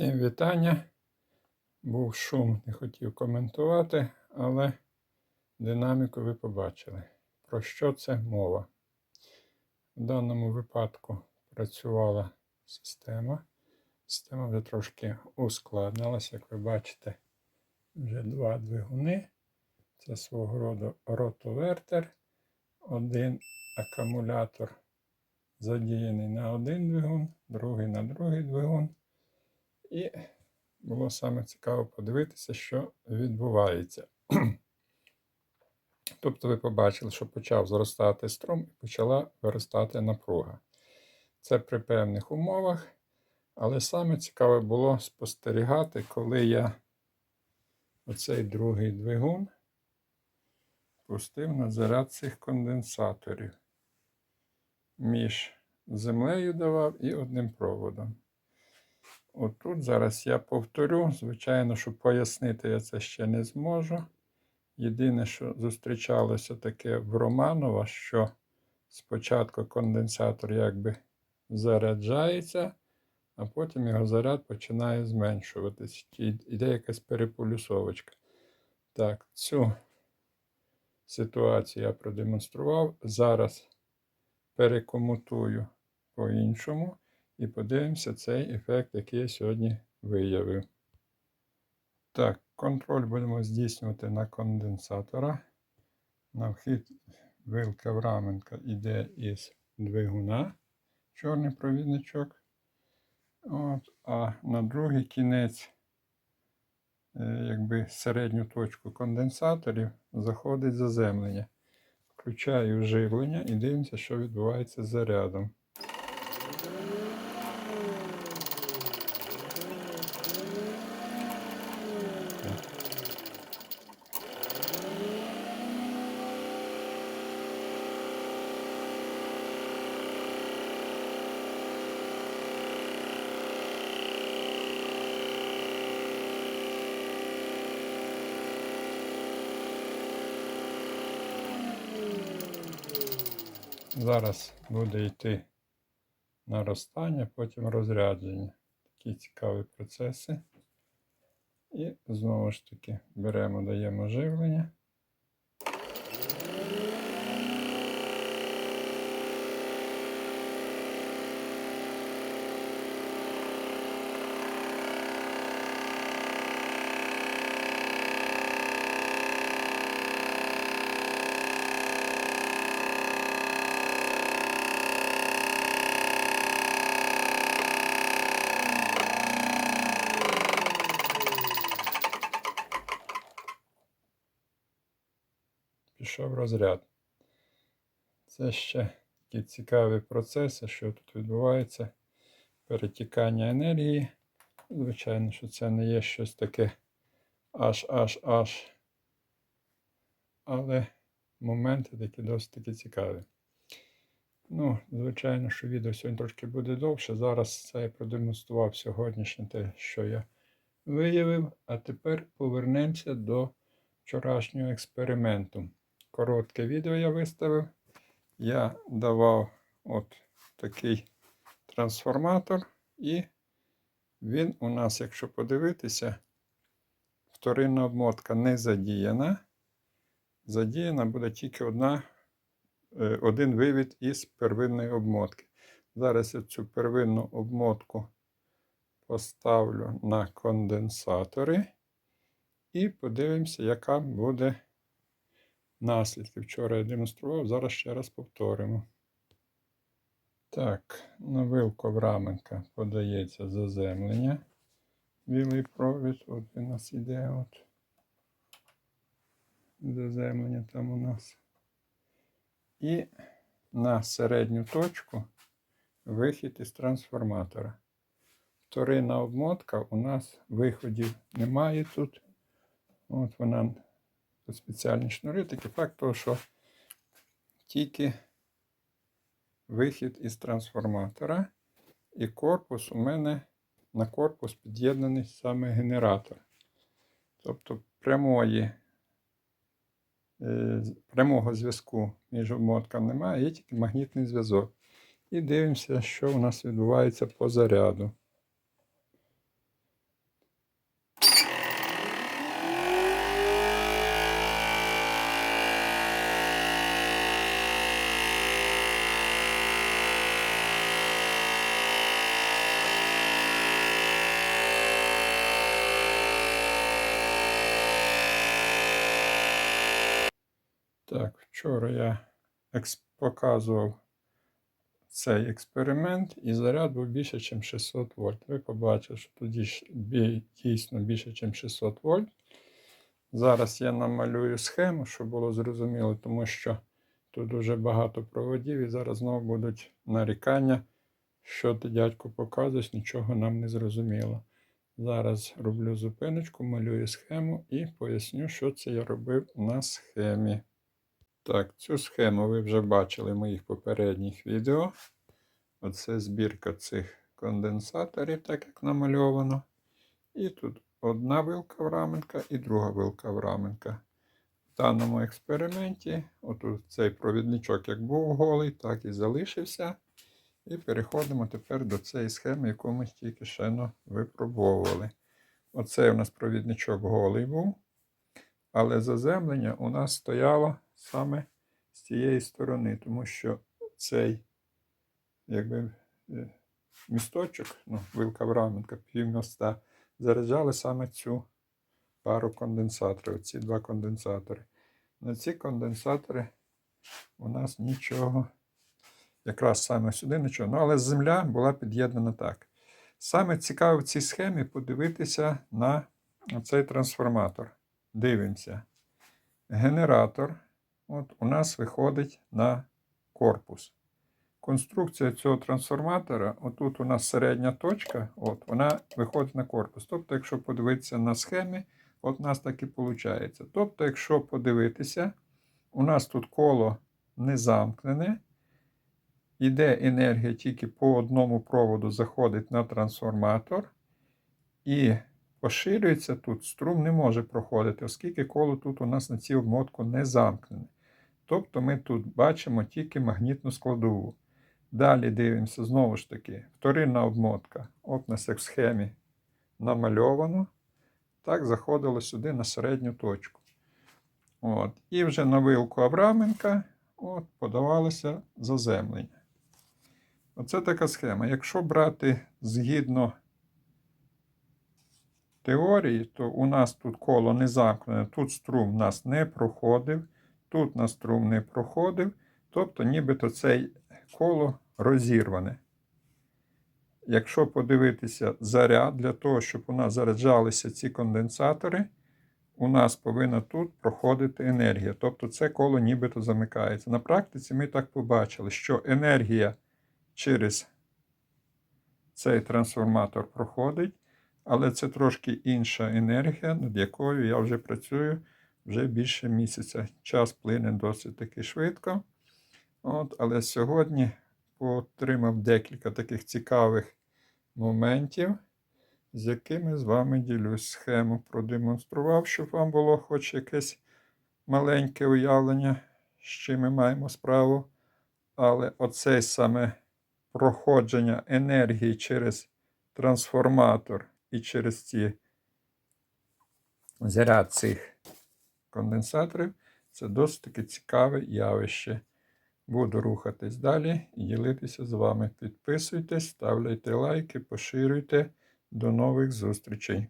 Всім вітання. Був шум, не хотів коментувати, але динаміку ви побачили. Про що це мова? В даному випадку працювала система. Система вже трошки ускладнилась, як ви бачите, вже два двигуни. Це свого роду ротовертер. Один акумулятор задіяний на один двигун, другий на другий двигун. І було саме цікаво подивитися, що відбувається. Тобто ви побачили, що почав зростати струм і почала виростати напруга. Це при певних умовах, але саме цікаве було спостерігати, коли я оцей другий двигун пустив на заряд цих конденсаторів. Між землею давав і одним проводом. Отут зараз я повторю. Звичайно, що пояснити я це ще не зможу. Єдине, що зустрічалося таке в Романова, що спочатку конденсатор якби заряджається, а потім його заряд починає зменшуватись. Іде якась переполюсовочка. Так, цю ситуацію я продемонстрував. Зараз перекомутую по-іншому. І подивимося цей ефект, який я сьогодні виявив. Так, контроль будемо здійснювати на конденсатора. На вхід вилка Враменка йде із двигуна, чорний провідничок. От, А на другий кінець, е, якби середню точку конденсаторів, заходить заземлення. Включаю живлення і дивимося, що відбувається з зарядом. Зараз буде йти наростання, потім розрядження. Такі цікаві процеси. І знову ж таки беремо, даємо живлення. Пішов розряд. Це ще такі цікаві процеси, що тут відбувається. Перетікання енергії. Звичайно, що це не є щось таке аж аж аж. Але моменти такі досить таки цікаві. Ну, звичайно, що відео сьогодні трошки буде довше. Зараз це я продемонстрував сьогоднішнє те, що я виявив. А тепер повернемося до вчорашнього експерименту коротке відео я виставив. Я давав от такий трансформатор, і він у нас, якщо подивитися, вторинна обмотка не задіяна. Задіяна буде тільки одна, е, один вивід із первинної обмотки. Зараз я цю первинну обмотку поставлю на конденсатори і подивимося, яка буде наслідки. Вчора я демонстрував, зараз ще раз повторимо. Так, на вилку Авраменка подається заземлення. Білий провід, от у нас іде. от. Заземлення там у нас. І на середню точку вихід із трансформатора. Вторинна обмотка у нас виходів немає тут. От вона спеціальні шнури, такий факт того, що тільки вихід із трансформатора, і корпус у мене на корпус під'єднаний саме генератор. Тобто прямої, е, прямого зв'язку між обмотками немає, є тільки магнітний зв'язок. І дивимося, що у нас відбувається по заряду. Вчора я показував цей експеримент, і заряд був більше, ніж 600 вольт. Ви побачили, що тоді дійсно більше, ніж 600 вольт. Зараз я намалюю схему, щоб було зрозуміло, тому що тут дуже багато проводів, і зараз знову будуть нарікання, що ти, дядько, показуєш, нічого нам не зрозуміло. Зараз роблю зупиночку, малюю схему і поясню, що це я робив на схемі. Так, цю схему ви вже бачили в моїх попередніх відео. Оце збірка цих конденсаторів, так як намальовано. І тут одна вилка враменка і друга вилка враменка. В даному експерименті, отут цей провідничок як був голий, так і залишився. І переходимо тепер до цієї схеми, яку ми тільки ще випробовували. Оцей у нас провідничок голий був. Але заземлення у нас стояло саме з цієї сторони, тому що цей якби, е, місточок, ну, вилка враменка, півмоста, заряджали саме цю пару конденсаторів, ці два конденсатори. На ці конденсатори у нас нічого, якраз саме сюди нічого. Ну, але земля була під'єднана так. Саме цікаво в цій схемі подивитися на цей трансформатор. Дивимося. Генератор от, у нас виходить на корпус. Конструкція цього трансформатора, отут у нас середня точка, от, вона виходить на корпус. Тобто, якщо подивитися на схемі, от у нас так і виходить. Тобто, якщо подивитися, у нас тут коло не замкнене, іде енергія тільки по одному проводу заходить на трансформатор. І поширюється тут, струм не може проходити, оскільки коло тут у нас на цій обмотку не замкнене. Тобто ми тут бачимо тільки магнітну складову. Далі дивимося, знову ж таки, вторинна обмотка. От нас як в схемі намальовано. Так, заходило сюди на середню точку. От. І вже на вилку Авраменка от, подавалося заземлення. Оце така схема. Якщо брати згідно теорії, то у нас тут коло не замкнене, тут струм у нас не проходив, тут на струм не проходив, тобто нібито це коло розірване. Якщо подивитися заряд, для того, щоб у нас заряджалися ці конденсатори, у нас повинна тут проходити енергія. Тобто це коло нібито замикається. На практиці ми так побачили, що енергія через цей трансформатор проходить, але це трошки інша енергія, над якою я вже працюю вже більше місяця. Час плине досить таки швидко. От, Але сьогодні отримав декілька таких цікавих моментів, з якими з вами ділюсь. Схему продемонстрував, щоб вам було хоч якесь маленьке уявлення, з чим ми маємо справу. Але оце саме проходження енергії через трансформатор і через ці заряд цих конденсаторів це досить таки цікаве явище. Буду рухатись далі і ділитися з вами. Підписуйтесь, ставляйте лайки, поширюйте. До нових зустрічей!